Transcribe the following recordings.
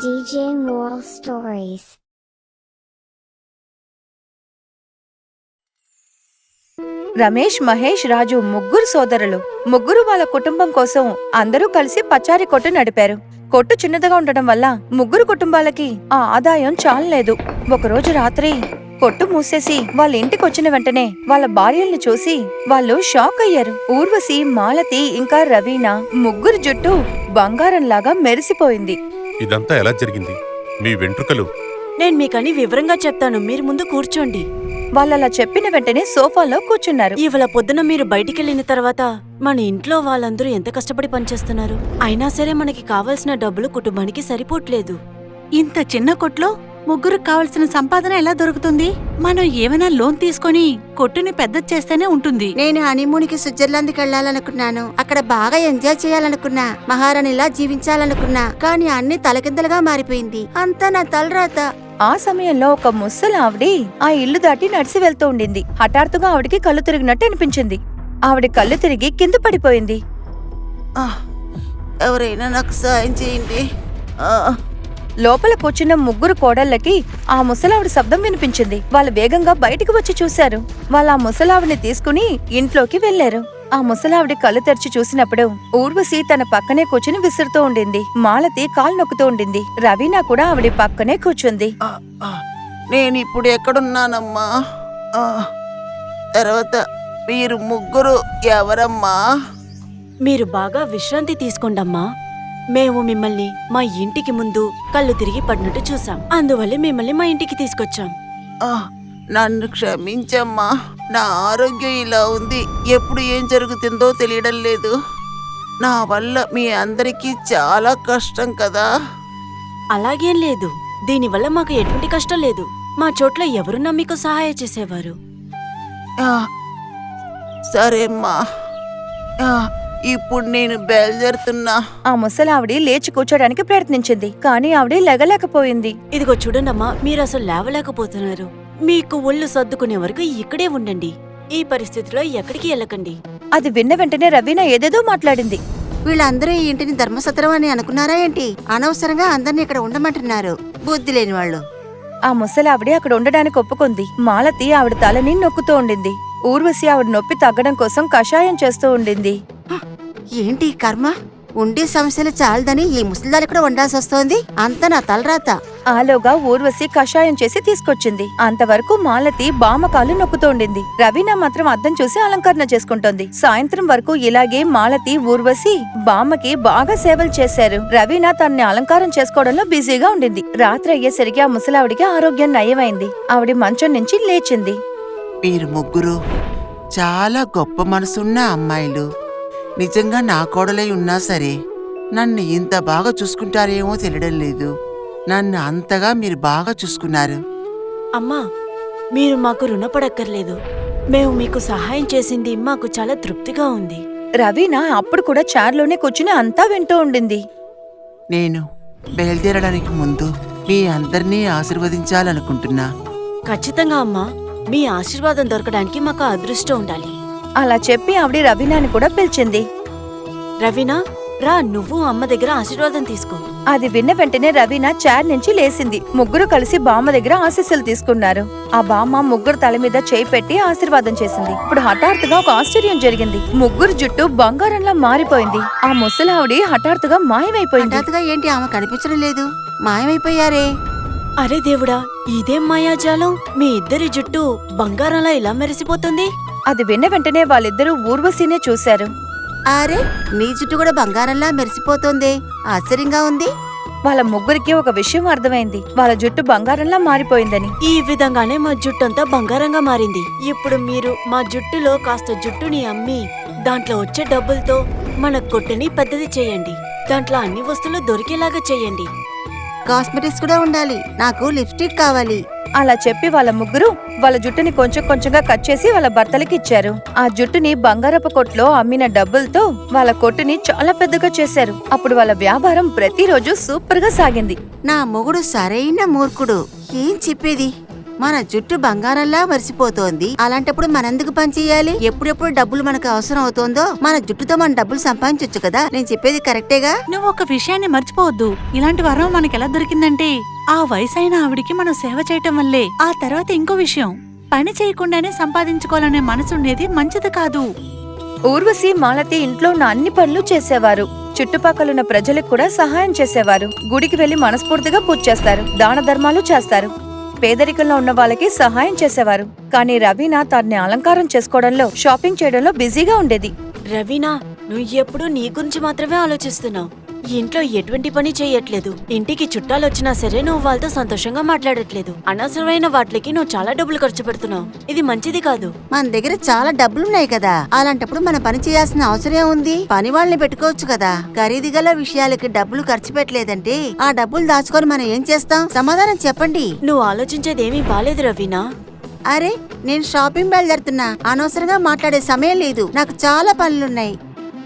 DJ Moral Stories. Ramesh Mahesh రాజు ముగ్గురు సోదరులు. ముగ్గురు వాళ్ళ కుటుంబం కోసం అందరూ కలిసి పచారి కొట్టు నడిపారు. కొట్టు చిన్నదిగా ఉండటం వల్ల ముగ్గురు కుటుంబాలకి ఆ ఆదాయం చాలలేదు. ఒకరోజు రాత్రి కొట్టు మూసేసి వాళ్ళ ఇంటికి వచ్చిన వెంటనే వాళ్ళ భార్యల్ని చూసి వాళ్ళు షాక్ అయ్యారు. ఊర్వశి మాలతి ఇంకా రవీనా ముగ్గురు జుట్టు బంగారంలాగా మెరిసిపోయింది. ఇదంతా ఎలా జరిగింది? మీ వెంట్రుకలు. నేను మీకని వివరంగా చెప్తాను. మీరు ముందు కూర్చోండి. వాళ్ళలా చెప్పిన వెంటనే సోఫాలో కూర్చున్నారు. ఇవాళ పొద్దున మీరు బయటికెళ్ళిన తర్వాత మన ఇంట్లో వాళ్ళందరూ ఎంత కష్టపడి పనిచేస్తున్నారు? అయినా సరే మనకి కావాల్సిన డబ్బులు కుటుంబానికి సరిపోట్లేదు ఇంత చిన్న కొట్లో ముగ్గురికి కావలసిన సంపాదన ఎలా దొరుకుతుంది? మనం ఏమైనా లోన్ తీసుకొని కొట్టుని పెద్ద చేస్తేనే ఉంటుంది. నేను హనీమూన్కి స్విట్జర్లాండ్కి వెళ్ళాలనుకున్నాను. అక్కడ బాగా ఎంజాయ్ చేయాలనుకున్నా. మహారాణిలా జీవించాలనుకున్నా. కానీ అన్ని తలకిందలుగా మారిపోయింది. అంతా నా తలరాత. ఆ సమయంలో ఒక ముసలి ఆవిడి ఆ ఇల్లు దాటి నడిచి వెళ్తూ ఉండింది. హఠాత్తుగా ఆవిడికి కళ్ళు తిరిగినట్టు అనిపించింది. ఆవిడ కళ్ళు తిరిగి కింద పడిపోయింది. ఎవరైనా నాకు సాయం చేయండి. ఆ, లోపల కూర్చున్న ముగ్గురు కోడళ్ళకి ఆ ముసలావిడ శబ్దం వినిపించింది. వాళ్ళు వేగంగా బయటికి వచ్చి చూశారు. వాళ్ళు ఆ ముసలావిడిని తీసుకుని ఇంట్లోకి వెళ్ళారు ఆ ముసలావిడి కళ్ళు తెరిచి చూసినప్పుడు ఊర్వశి తన పక్కనే కూర్చుని విసురుతూ ఉండింది. మాలతి కాలు నొక్కుతూ ఉండింది. రవీనా కూడా ఆవిడ పక్కనే కూర్చుంది. ఆ, ఆ, నేను ఇప్పుడు ఎక్కడున్నానమ్మా? ఆ, తర్వాత మీరు ముగ్గురు ఎవరమ్మా? మీరు బాగా విశ్రాంతి తీసుకోండమ్మా. మేము మిమ్మల్ని మా ఇంటికి ముందు కళ్ళు తిరిగి పడినట్టు చూసాం అందువల్ల మిమ్మల్ని మా ఇంటికి తీసుకొచ్చాం. ఆ, నన్ను క్షమించమ్మా. నా ఆరోగ్యం ఇలా ఉంది. ఎప్పుడు ఏం జరుగుతుందో తెలియడం లేదు. నా వల్ల మీ అందరికీ చాలా కష్టం కదా. అలాగేం లేదు. దీనివల్ల మాకు ఎటువంటి కష్టం లేదు. మా చోట్ల ఎవరున్నా మీకు సహాయం చేసేవారు. ఆ, సరేమ్మా. ఆ, ఇప్పుడు నేను బయలుదేరుతున్నా. ఆ ముసలావిడి లేచి కూర్చోడానికి ప్రయత్నించింది కానీ ఆవిడ లెగలేకపోయింది. ఇదిగో చూడండమ్మా మీరు అసలు లేవలేకపోతున్నారు. మీకు ఒళ్ళు సర్దుకునే వరకు ఇక్కడే ఉండండి. ఈ పరిస్థితిలో ఎక్కడికి వెళ్ళకండి. అది విన్న వెంటనే రవీనా ఏదేదో మాట్లాడింది. వీళ్ళందరూ ఈ ఇంటిని ధర్మసత్రం అని అనుకున్నారా ఏంటి? అనవసరంగా అందరినీ ఇక్కడ ఉండమంటున్నారు. బుద్ధి లేని వాళ్ళు. ఆ ముసలావిడి అక్కడ ఉండడానికి ఒప్పుకుంది. మాలతి ఆవిడ తలని నొక్కుతూ ఉండింది. ఊర్వశి ఆవిడ నొప్పి తగ్గడం కోసం కషాయం చేస్తూ ఉండింది. ఏంటి ఈ కర్మ? ఉండే సమస్యలు చాలదని ఈ ముసలిదాలు కూడా ఉండాల్సి వస్తోంది. అంతా నా తలరాత. ఆలోగా ఊర్వశి కషాయం చేసి తీసుకొచ్చింది. అంతవరకు మాలతి బామకాలు నొక్కుతూ ఉండింది రవీనా మాత్రం అద్దం చూసి అలంకరణ చేసుకుంటోంది. సాయంత్రం వరకు ఇలాగే మాలతి ఊర్వశి బామ్మకి బాగా సేవలు చేశారు. రవీనా తన్ని అలంకారం చేసుకోవడంలో బిజీగా ఉండింది. రాత్రి అయ్యేసరికి ఆ ముసలావిడికి ఆరోగ్యం నయమైంది. ఆవిడ మంచం నుంచి లేచింది. మీరు ముగ్గురు చాలా గొప్ప మనసున్న అమ్మాయిలు. నిజంగా నా కోడలై ఉన్నా సరే నన్ను ఇంత బాగా చూసుకుంటారేమో తెలియడం లేదు. నన్ను అంతగా మీరు బాగా చూసుకున్నారు. అమ్మా మీరు మాకు రుణపడక్కర్లేదు. మేము మీకు సహాయం చేసింది మాకు చాలా తృప్తిగా ఉంది. రవీనా అప్పుడు కూడా చార్లోనే కూర్చుని అంతా వింటూ ఉండింది. నేను బయలుదేరడానికి ముందు మీ అందరినీ ఆశీర్వదించాలనుకుంటున్నా. ఖచ్చితంగా అమ్మా మీ ఆశీర్వాదం దొరకడానికి మాకు అదృష్టం ఉండాలి. అలా చెప్పి ఆవిడ రవీనాని కూడా పిలిచింది. రవీనా రా నువ్వు అమ్మ దగ్గర ఆశీర్వాదం తీసుకో. అది విన్న వెంటనే రవీనా చార్ నుంచి లేసింది ముగ్గురు కలిసి బామ్మ దగ్గర ఆశీస్సులు తీసుకున్నారు. ఆ బామ్మ ముగ్గురు తల మీద చేయి పెట్టి ఆశీర్వాదం చేసింది. ఇప్పుడు హఠాత్తుగా ఒక ఆశ్చర్యం జరిగింది. ముగ్గురు జుట్టు బంగారంలా మారిపోయింది. ఆ ముసలావిడి హఠాత్తుగా మాయమైపోయింది. హఠాత్తుగా ఏంటి ఆమె కనిపించడం లేదు? మాయమైపోయారే. అరే దేవుడా ఇదేం మాయాజాలం? మీ ఇద్దరి జుట్టు బంగారంలా ఇలా మెరిసిపోతుంది? అది విన్న వెంటనే వాళ్ళిద్దరూ ఊర్వశినే చూశారు. అరే నీ జుట్టు కూడా బంగారంలా మెరిసిపోతోంది. ఆశ్చర్యంగా ఉంది. వాళ్ళ ముగ్గురికి ఒక విషయం అర్థమైంది. వాళ్ళ జుట్టు బంగారంలా మారిపోయిందని. ఈ విధంగానే మా జుట్టంతా బంగారంగా మారింది. ఇప్పుడు మీరు మా జుట్టులో కాస్త జుట్టుని అమ్మి దాంట్లో వచ్చే డబ్బులతో మన కొట్టుని పెద్దది చేయండి. దాంట్లో అన్ని వస్తువులు దొరికేలాగా చేయండి. కాస్మెటిక్స్ కూడా ఉండాలి. నాకు లిప్స్టిక్ కావాలి. అలా చెప్పి వాళ్ళ ముగ్గురు వాళ్ళ జుట్టుని కొంచెం కొంచెంగా కట్ చేసి వాళ్ళ భర్తలకి ఇచ్చారు. ఆ జుట్టుని బంగారపు కొట్లో అమ్మిన డబ్బులతో వాళ్ళ కొట్టుని చాలా పెద్దగా చేశారు. అప్పుడు వాళ్ళ వ్యాపారం ప్రతిరోజు సూపర్గా సాగింది. నా మొగుడు సరైన మూర్ఖుడు. ఏం చెప్పేది? మన జుట్టు బంగారంలా మరిసిపోతోంది. అలాంటప్పుడు మనందుకు పని చేయాలి? ఎప్పుడెప్పుడు డబ్బులు మనకు అవసరం అవుతోందో మన జుట్టుతో మన డబ్బులు సంపాదించొచ్చు కదా? నేను చెప్పేది కరెక్టేగా? నువ్వు ఒక విషయాన్ని మర్చిపోవద్దు. ఇలాంటి వరం మనకి ఎలా దొరికిందంటే ఆ వయసైన ఆవిడికి మనం సేవ చేయటం వల్లే. ఆ తర్వాత ఇంకో విషయం. పని చేయకుండానే సంపాదించుకోవాలనే మనసుండేది మంచిది కాదు. ఊర్వశి మాలతి ఇంట్లో ఉన్న అన్ని పనులు చేసేవారు. చుట్టుపక్కలున్న ప్రజలకు కూడా సహాయం చేసేవారు. గుడికి వెళ్ళి మనస్ఫూర్తిగా పూజ చేస్తారు. దాన ధర్మాలు చేస్తారు. పేదరికంలో ఉన్న వాళ్ళకి సహాయం చేసేవారు. కానీ రవీనా తన్ని అలంకారం చేసుకోవడంలో షాపింగ్ చేయడంలో బిజీగా ఉండేది. రవీనా నువ్వు ఎప్పుడూ నీ గురించి మాత్రమే ఆలోచిస్తున్నావు. ఇంట్లో ఎటువంటి పని చేయట్లేదు. ఇంటికి చుట్టాలు వచ్చినా సరే నువ్వు వాళ్ళతో సంతోషంగా మాట్లాడట్లేదు. అనవసరమైన వాటికి నువ్వు చాలా డబ్బులు ఖర్చు పెడుతున్నావు. ఇది మంచిది కాదు. మన దగ్గర చాలా డబ్బులున్నాయి కదా. అలాంటప్పుడు మనం పని చేయాల్సిన అవసరం ఉంది పని వాళ్ళని పెట్టుకోవచ్చు కదా. ఖరీదు గల విషయాలకి డబ్బులు ఖర్చు పెట్టలేదంటే ఆ డబ్బులు దాచుకొని మనం ఏం చేస్తాం? సమాధానం చెప్పండి. నువ్వు ఆలోచించేది ఏమీ బాలేదు రవీనా. అరే నేను షాపింగ్ బయలుదేరుతున్నా. అనవసరంగా మాట్లాడే సమయం లేదు. నాకు చాలా పనులున్నాయి.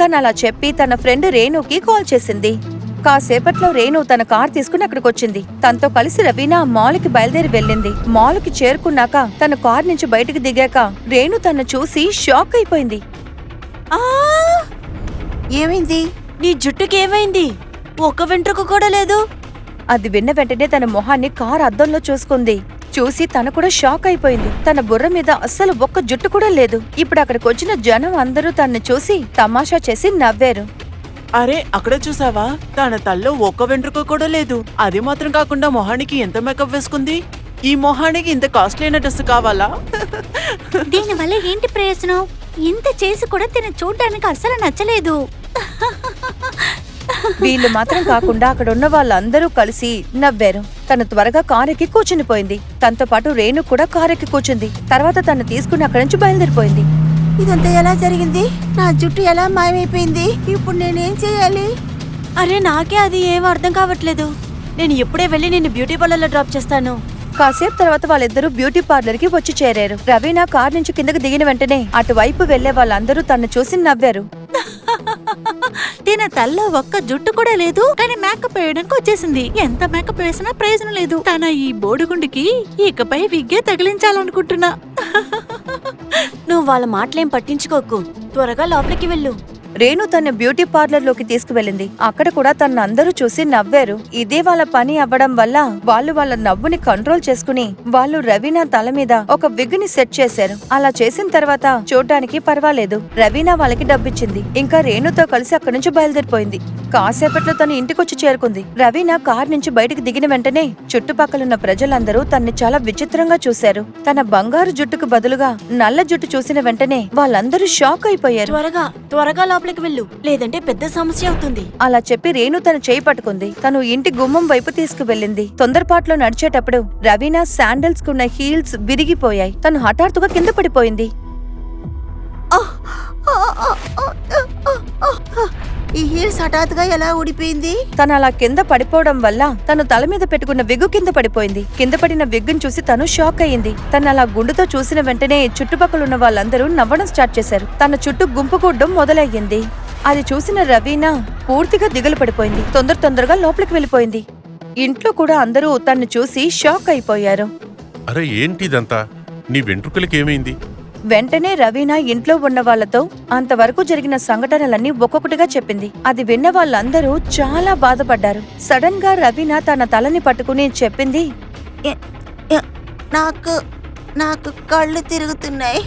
తను అలా చెప్పి తన ఫ్రెండ్ రేణుకి కాల్ చేసింది. కాసేపట్లో రేణు తన కార్ తీసుకుని అక్కడికి వచ్చింది తనతో కలిసి రవీనా మాల్కి బయలుదేరి వెళ్ళింది. మాల్కి చేరుకున్నాక తన కార్ నుంచి బయటికి దిగాక రేణు తను చూసి షాక్ అయిపోయింది. ఆ! ఏమైంది? నీ జుట్టుకి ఏమైంది ఒక్క వెంట్రుక కూడా లేదు? అది విన్న వెంటనే తన మొహాన్ని కార్ అద్దంలో చూసుకుంది. చూసి తను కూడా షాక్ అయిపోయింది. తన బుర్ర మీద అస్సలు ఒక్క జుట్టు కూడా లేదు. ఇప్పుడు అక్కడికి వచ్చిన జనం అందరూ తన్ని చూసి తమాషా చేసి నవ్వారు. అరే అక్కడ చూసావా? తన తల్లో ఒక్క వెంట్రుక కూడా లేదు. అది మాత్రం కాకుండా మొహానికి ఎంత మేకప్ వేసుకుంది? ఈ మొహానికి ఇంత కాస్ట్లీ అయిన డ్రెస్ కావాలా? దీనివల్ల ఏంటి ప్రయోజనం? ఇంత చేసి కూడా తిన చూడ్డానికి అస్సలు నచ్చలేదు. వీళ్ళు మాత్రం కాకుండా అక్కడ ఉన్న వాళ్ళందరూ కలిసి నవ్వారు. తను త్వరగా కారెక్కి కూర్చుని పోయింది తనతో పాటు రేణు కూడా కారెక్కి కూర్చుంది. తర్వాత తను తీసుకుని అక్కడి నుంచి బయలుదేరిపోయింది. ఇదంతా ఎలా జరిగింది? నా జుట్టు ఎలా మాయమైపోయింది? ఇప్పుడు నేనేం చేయాలి? అరే నాకే అది ఏం అర్థం కావట్లేదు. నేను ఇప్పుడే వెళ్ళి నిన్ను బ్యూటీ పార్లర్లో డ్రాప్ చేస్తాను. కాసేపు తర్వాత వాళ్ళిద్దరూ బ్యూటీ పార్లర్కి వచ్చి చేరారు. రవీనా కార్ నుంచి కిందకి దిగిన వెంటనే అటువైపు వెళ్ళే వాళ్ళందరూ తను చూసి నవ్వారు. తిన తల్లో ఒక్క జుట్టు కూడా లేదు కానీ మేకప్ వేయడానికి వచ్చేసింది. ఎంత మేకప్ వేసినా ప్రయోజనం లేదు. తన ఈ బోడిగుండికి ఇకపై విగ్గే తగిలించాలనుకుంటున్నా. నువ్వు వాళ్ళ మాటలేం పట్టించుకోకు. త్వరగా లోపలికి వెళ్ళు. రేణు తన బ్యూటీ పార్లర్లోకి తీసుకువెళ్ళింది. అక్కడ కూడా తన అందరూ చూసి నవ్వారు. ఇదే వాళ్ళ పని అవ్వడం వల్ల వాళ్ళు వాళ్ళ నవ్వుని కంట్రోల్ చేసుకుని వాళ్ళు రవీనా తల మీద ఒక విగ్ని సెట్ చేశారు. అలా చేసిన తర్వాత చూడడానికి పర్వాలేదు. రవీనా వాళ్ళకి డబ్బిచ్చింది. ఇంకా రేణుతో కలిసి అక్కడి నుంచి బయలుదేరిపోయింది. కాసేపట్లో తన ఇంటికొచ్చి చేరుకుంది. రవీనా కార్ నుంచి బయటికి దిగిన వెంటనే చుట్టుపక్కలున్న ప్రజలందరూ తన్ని చాలా విచిత్రంగా చూశారు. తన బంగారు జుట్టుకు బదులుగా నల్ల జుట్టు చూసిన వెంటనే వాళ్ళందరూ షాక్ అయిపోయారు. త్వరగా త్వరగా లోపలికి వెళ్ళు. లేదంటే పెద్ద సమస్య అవుతుంది. అలా చెప్పి రేణు తన చేయి పట్టుకుంది. తను ఇంటి గుమ్మం వైపు తీసుకువెళ్ళింది. తొందరపాట్లో నడిచేటప్పుడు రవీనా శాండల్స్ కున్న హీల్స్ విరిగిపోయాయి. తను హఠాత్తుగా కింద పడిపోయింది. ఈ హీల్స్ హఠాత్తుగా ఎలా ఊడిపోయింది? తను అలా కింద పడిపోవడం వల్ల తను తల మీద పెట్టుకున్న విగ్గు కింద పడిపోయింది. కింద పడిన విగ్గును చూసి తను షాక్ అయ్యింది. తను అలా గుండుతో చూసిన వెంటనే చుట్టుపక్కల ఉన్న వాళ్ళందరూ నవ్వడం స్టార్ట్ చేశారు. తన చుట్టూ గుంపు కూడడం మొదలయ్యింది. అది చూసిన రవీనా పూర్తిగా దిగులు పడిపోయింది. తొందర తొందరగా లోపలికి వెళ్ళిపోయింది. ఇంట్లో కూడా అందరూ తన్ను చూసి షాక్ అయిపోయారు. అరే ఏంటి ఇదంతా నీ వెంట్రుకలకి ఏమైంది? వెంటనే రవీనా ఇంట్లో ఉన్న వాళ్ళతో అంతవరకు జరిగిన సంఘటనలన్నీ ఒక్కొక్కటిగా చెప్పింది. అది విన్న వాళ్ళందరూ చాలా బాధపడ్డారు. సడన్గా రవీనా తన తలని పట్టుకుని చెప్పింది నాకు నాకు కళ్ళు తిరుగుతున్నాయి.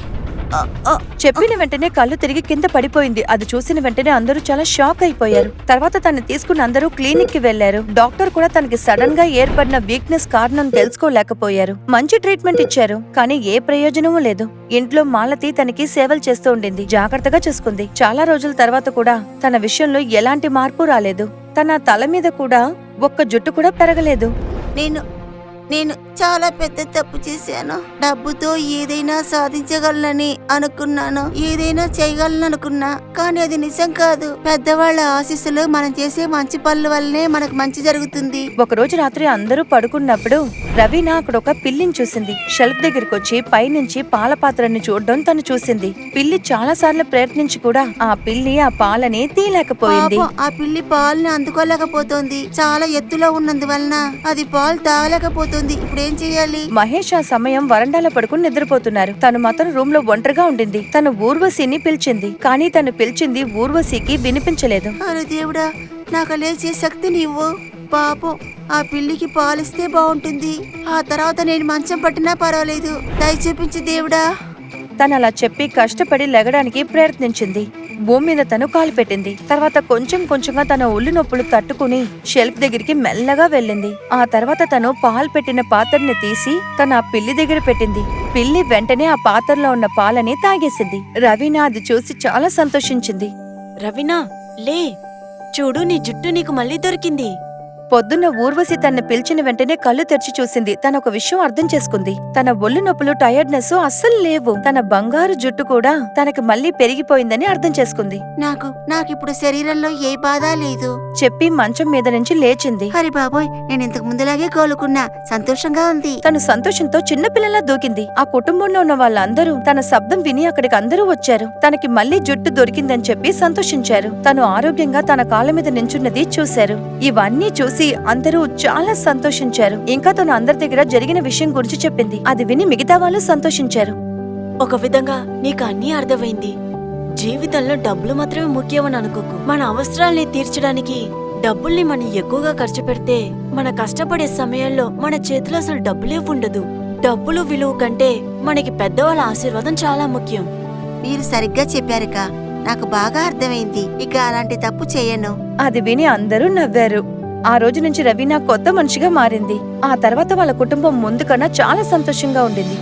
చెప్పిన వెంటనే కళ్ళు తిరిగి కింద పడిపోయింది. అది చూసిన వెంటనే అందరూ చాలా షాక్ అయిపోయారు. తర్వాత తను తీసుకున్న అందరూ క్లినిక్కి వెళ్ళారు డాక్టర్ కూడా తనకి సడన్గా ఏర్పడిన వీక్నెస్ కారణం తెలుసుకోలేకపోయారు. మంచి ట్రీట్మెంట్ ఇచ్చారు కానీ ఏ ప్రయోజనమూ లేదు. ఇంట్లో మాలతి తనకి సేవలు చేస్తూ ఉండింది. జాగ్రత్తగా చూసుకుంది. చాలా రోజుల తర్వాత కూడా తన విషయంలో ఎలాంటి మార్పు రాలేదు. తన తల మీద కూడా ఒక్క జుట్టు కూడా పెరగలేదు. నేను నేను చాలా పెద్ద తప్పు చేశాను. డబ్బుతో ఏదైనా సాధించగలనని అనుకున్నాను. ఏదైనా చేయగలను అనుకున్నా కానీ అది నిజం కాదు. పెద్దవాళ్ళ ఆశీస్సులు మనం చేసే మంచి పనుల వల్లనే మనకు మంచి జరుగుతుంది. ఒకరోజు రాత్రి అందరూ పడుకున్నప్పుడు రవీనా అక్కడ ఒక పిల్లిని చూసింది. షెల్ఫ్ దగ్గరికి వచ్చి పైనుంచి పాల పాత్రని చూడడం తను చూసింది. పిల్లి చాలా సార్లు ప్రయత్నించి కూడా ఆ పిల్లి ఆ పాలని తీయలేకపోయింది. ఆ పిల్లి పాలని అందుకోలేకపోతోంది. చాలా ఎత్తులో ఉన్నందువలన అది పాలు తాగలేకపోతుంది. అవుతుంది ఇప్పుడు ఏం చేయాలి? మహేష్ ఆ సమయం వరండాలో పడుకుని నిద్రపోతున్నారు. తను మాత్రం రూమ్లో ఒంటరిగా ఉండింది. తను ఊర్వశిని పిలిచింది. కానీ తను పిలిచింది ఊర్వశికి వినిపించలేదు. అరే దేవుడా నాకు లేచే శక్తిని ఇవ్వు పాపం ఆ పిల్లికి పాలిస్తే బాగుంటుంది. ఆ తర్వాత నేను మంచం పట్టినా పర్వాలేదు. దయ చూపించు దేవుడా. తను అలా చెప్పి కష్టపడి లెగడానికి ప్రయత్నించింది. భూమి మీద తను కాలు పెట్టింది. తర్వాత కొంచెం కొంచెంగా తన ఒళ్ళు నొప్పులు తట్టుకుని షెల్ఫ్ దగ్గరికి మెల్లగా వెళ్ళింది. ఆ తర్వాత తను పాలు పెట్టిన పాత్రని తీసి తన ఆ పిల్లి దగ్గర పెట్టింది. పిల్లి వెంటనే ఆ పాత్రలో ఉన్న పాలని తాగేసింది. రవీనా అది చూసి చాలా సంతోషించింది. రవీనా లే చూడు నీ జుట్టు నీకు మళ్ళీ దొరికింది. పొద్దున్న ఊర్వశి తన్ని పిలిచిన వెంటనే కళ్ళు తెరిచి చూసింది. తన ఒక విషయం అర్థం చేసుకుంది. తన ఒళ్ళు నొప్పులు టైర్డ్నెస్ అస్సలు లేవు. తన బంగారు జుట్టు కూడా తనకి మళ్ళీ పెరిగిపోయిందని అర్థం చేసుకుంది. నాకు నాకిప్పుడు శరీరంలో ఏ బాధ లేదు. చెప్పి మంచం మీద నుంచి లేచింది. హరి బాబోయ్ నేను ఇంతకు ముందులాగే కోలుకున్నా. సంతోషంగా ఉంది. తను సంతోషంతో చిన్నపిల్లలా దూకింది. ఆ కుటుంబంలో ఉన్న వాళ్ళందరూ తన శబ్దం విని అక్కడికి అందరూ వచ్చారు. తనకి మళ్ళీ జుట్టు దొరికిందని చెప్పి సంతోషించారు. తను ఆరోగ్యంగా తన కాళ్ళ మీద నించున్నది చూశారు. ఇవన్నీ చూసి అందరూ చాలా సంతోషించారు. ఇంకా తను అందరి దగ్గర జరిగిన విషయం గురించి చెప్పింది. అది విని మిగతా వాళ్ళు సంతోషించారు. ఒక విధంగా నీకు అన్నీ అర్థమైంది. జీవితంలో డబ్బులు మాత్రమే ముఖ్యమని అనుకోకు. మన అవసరాల్ని తీర్చడానికి డబ్బుల్ని మనం ఎక్కువగా ఖర్చు పెడితే మన కష్టపడే సమయంలో మన చేతిలో అసలు డబ్బులే ఉండదు. డబ్బులు విలువ కంటే మనకి పెద్దవాళ్ళ ఆశీర్వాదం చాలా ముఖ్యం. మీరు సరిగ్గా చెప్పారుక. నాకు బాగా అర్థమైంది. ఇక అలాంటి తప్పు చేయను. అది విని అందరూ నవ్వారు. ఆ రోజు నుంచి రవీనా కొత్త మనిషిగా మారింది. ఆ తర్వాత వాళ్ళ కుటుంబం ముందు కన్నా చాలా సంతోషంగా ఉండింది.